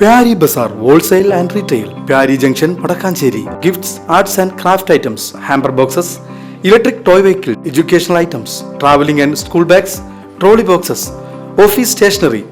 Pyari Bazaar wholesale and retail Pyari junction Vadakkanchery. Gifts arts and craft items hamper boxes electric toy vehicle educational items travelling and school bags trolley boxes office stationery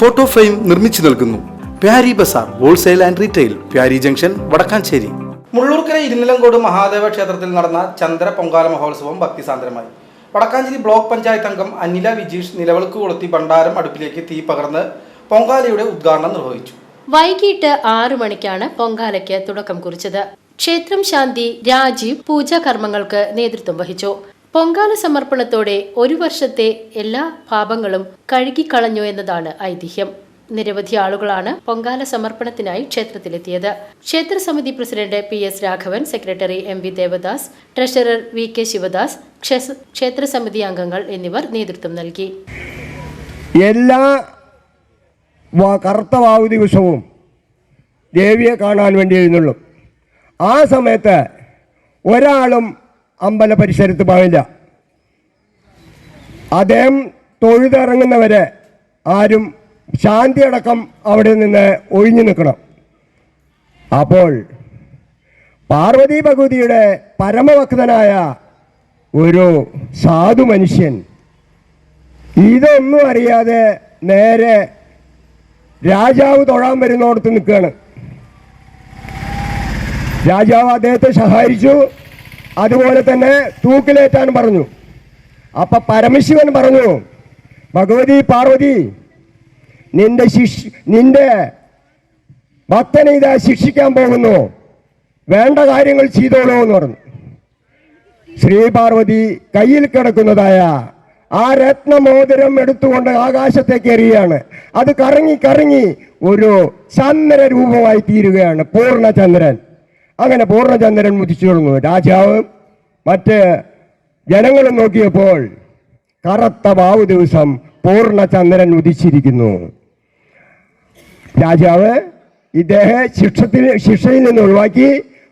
photo frame നിർമ്മിച്ചു നൽകുന്നു. Pyari Bazaar wholesale and retail Pyari junction Vadakkanchery. Mullurkara Irunilamcode Mahadeva ക്ഷേത്രത്തിൽ നടന്ന ചന്ദ്ര പൊങ്കാല മഹോത്സവം ഭക്തിസാന്ദ്രമായി. Vadakkanchery block panchayat അംഗം അനില വിജീഷ് നിലവിളക്ക് കൊളുത്തി ഭണ്ഡാരം അടുപ്പിലേക്ക് തീ പകർന്ന് പൊങ്കാലയുടെ ഉദ്ഘാടനം നിർവഹിച്ചു. വൈകിട്ട് ആറു മണിക്കാണ് പൊങ്കാലയ്ക്ക് തുടക്കം കുറിച്ചത്. ക്ഷേത്രം ശാന്തി രാജീവ് പൂജാ കർമ്മങ്ങൾക്ക് നേതൃത്വം വഹിച്ചു. പൊങ്കാല സമർപ്പണത്തോടെ ഒരു വർഷത്തെ എല്ലാ പാപങ്ങളും കഴുകിക്കളഞ്ഞു എന്നതാണ് ഐതിഹ്യം. നിരവധി ആളുകളാണ് പൊങ്കാല സമർപ്പണത്തിനായി ക്ഷേത്രത്തിലെത്തിയത്. ക്ഷേത്ര സമിതി president P S Raghavan secretary M V Devadas treasurer V K Sivadas ക്ഷേത്ര സമിതി അംഗങ്ങൾ എന്നിവർ നേതൃത്വം നൽകി. എല്ലാ കറുത്ത വാവു ദിവസവും ദേവിയെ കാണാൻ വേണ്ടി എഴുന്നള്ളും. ആ സമയത്ത് ഒരാളും അമ്പല പരിസരത്ത് പാടില്ല. അദ്ദേഹം തൊഴുതിറങ്ങുന്നവരെ ആരും ശാന്തി അടക്കം അവിടെ നിന്ന് ഒഴിഞ്ഞു നിൽക്കണം. അപ്പോൾ പാർവതി ഭഗവതിയുടെ പരമഭക്തനായ ഒരു സാധു മനുഷ്യൻ ഇതൊന്നും അറിയാതെ നേരെ രാജാവ് തൊഴാൻ വരുന്നോടത്ത് നിൽക്കുകയാണ്. രാജാവ് അദ്ദേഹത്തെ സഹായിച്ചു. അതുപോലെ തന്നെ തൂക്കിലേറ്റാൻ പറഞ്ഞു. അപ്പൊ പരമശിവൻ പറഞ്ഞു ഭഗവതി പാർവതി നിന്റെ ശിഷ് നിന്റെ ഭക്തനെ ഇതാ ശിക്ഷിക്കാൻ പോകുന്നു. വേണ്ട കാര്യങ്ങൾ ചെയ്തോളൂ എന്ന് പറഞ്ഞു. ശ്രീ പാർവതി കയ്യിൽ കിടക്കുന്നതായ ആ രത്നമോതിരം എടുത്തുകൊണ്ട് ആകാശത്തേക്ക് എറിയാണ്. അത് കറങ്ങി കറങ്ങി ഒരു ചന്ദ്ര രൂപമായി തീരുകയാണ്. പൂർണചന്ദ്രൻ അങ്ങനെ പൂർണചന്ദ്രൻ മുതിച്ചു തുടങ്ങും രാജാവ് മറ്റ് ജനങ്ങളും നോക്കിയപ്പോൾ കറുത്ത വാവ് ദിവസം പൂർണചന്ദ്രൻ ഉദിച്ചിരിക്കുന്നു. രാജാവ് ഇദ്ദേഹം ശിക്ഷത്തിൽ ശിക്ഷയിൽ നിന്ന് ഒഴിവാക്കി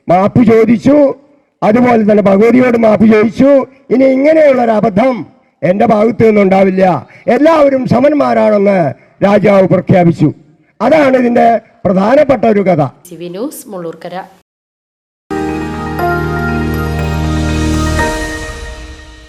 മാപ്പ് ചോദിച്ചു. അതുപോലെ തന്നെ ഭഗവതിയോട് മാപ്പ് ചോദിച്ചു. ഇനി ഇങ്ങനെയുള്ള അബദ്ധം എന്റെ ഭാഗത്തു നിന്നുണ്ടാവില്ല എല്ലാവരും സമന്മാരാണെന്ന് രാജാവ് പ്രഖ്യാപിച്ചു. അതാണ് ഇതിന്റെ പ്രധാനപ്പെട്ട ഒരു കഥ. ന്യൂസ് മുള്ളൂർക്കര.